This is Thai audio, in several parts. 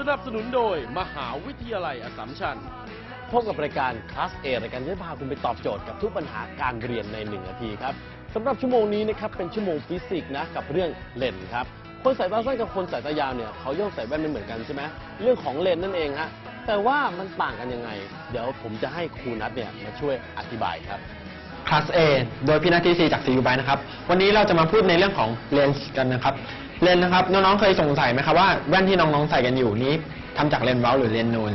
สนับสนุนโดยมหาวิทยาลัยอสัมชัญพบกับรายการคลาสเอรายการที่จะพาคุณไปตอบโจทย์กับทุกปัญหาการเรียนในหนึ่งนาทีครับสำหรับชั่วโมงนี้นะครับเป็นชั่วโมงฟิสิกส์นะกับเรื่องเลนส์ครับคนสายตาสั้นกับคนสายตายาวเนี่ยเขาย่อมใส่แว่นไม่เหมือนกันใช่ไหมเรื่องของเลนส์นั่นเองฮะแต่ว่ามันต่างกันยังไง เดี๋ยวผมจะให้ครูนัทเนี่ยมาช่วยอธิบายครับคลาส A โดยพี่นาทีซีจากซีอูไบนะครับวันนี้เราจะมาพูดในเรื่องของเลนส์กันนะครับ เลนส์นะครับน้องๆเคยสงสัยไหมครับว่าแว่นที่น้องๆใส่กันอยู่นี้ทำจากเลนส์เว้าหรือเลนส์นูน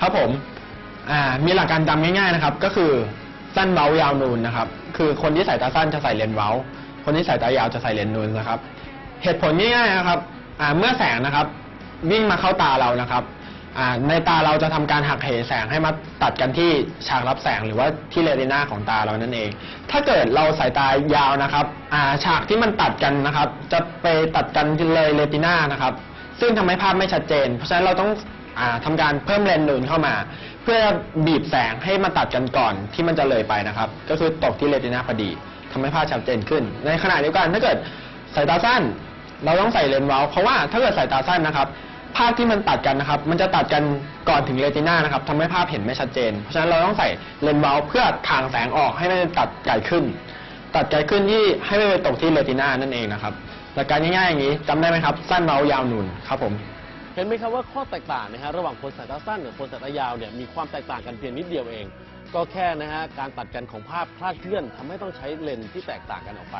ครับผมอ่ามีหลักการจำง่ายๆนะครับ ก็คือสั้นเว้ายาวนูนนะครับ คือคนที่ใส่ตาสั้นจะใส่เลนส์เว้า คนที่ใส่ตายาวจะใส่เลนส์นูนนะครับ เหตุผลง่ายๆนะครับอ่าเมื่อแสงนะครับ วิ่งมาเข้าตาเรานะครับ อ่าในตาเราจะทำการหักเหแสงให้มาตัดกันที่ฉากรับแสงหรือว่าที่เรตินาของตาเรานั่นเอง ถ้าเกิดเราสายตายาวนะครับอ่าฉากที่มันตัดกันนะครับ จะไปตัดกันเลยเรตินานะครับ ซึ่งทำให้ภาพไม่ชัดเจน เพราะฉะนั้นเราต้องอาทำการเพิ่มเลนส์นูนเข้ามา เพื่อบีบแสงให้มาตัดกันก่อนที่มันจะเลยไปนะครับ ก็คือตกที่เรตินาพอดีทำให้ภาพชัดเจนขึ้น ในขณะเดียวกันถ้าเกิดสายตาสั้น เราต้องใส่เลนส์เว้าเพราะว่าถ้าเกิดสายตาสั้นนะครับาพที่มันตัดกันนะครับ มันจะตัดกันก่อนถึงเรตินานะครับทำให้ภาพเห็นไม่ชัดเจน เพราะฉะนั้นเราต้องใส่เลนส์เว้าเพื่อทางแสงออกให้มันตัดไกลขึ้น ตัดไกลขึ้นที่ให้ไม่ไปตกที่เรตินานั่นเองนะครับหลักการง่ายๆอย่างนี้จำได้ไหมครับ สั้นเว้ายาวนูนครับผมเห็นไหมครับว่าข้อแตกต่างนะฮะระหว่างคนสายตาสั้นกับคนสายตายาวเนี่ยมีความแตกต่างกันเพียงนิดเดียวเอง ก็แค่นะฮะการตัดกันของภาพคลาดเคลื่อนทำให้ต้องใช้เลนส์ที่แตกต่างกันออกไป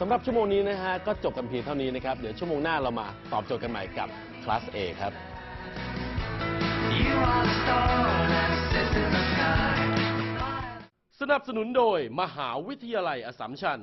สำหรับชั่วโมงนี้นะฮะก็จบกันเพียงเท่านี้นะครับ เดี๋ยวชั่วโมงหน้าเรามาตอบโจทย์กันใหม่กับ คลาส A ครับ สนับสนุนโดยมหาวิทยาลัยอสสัมชัญ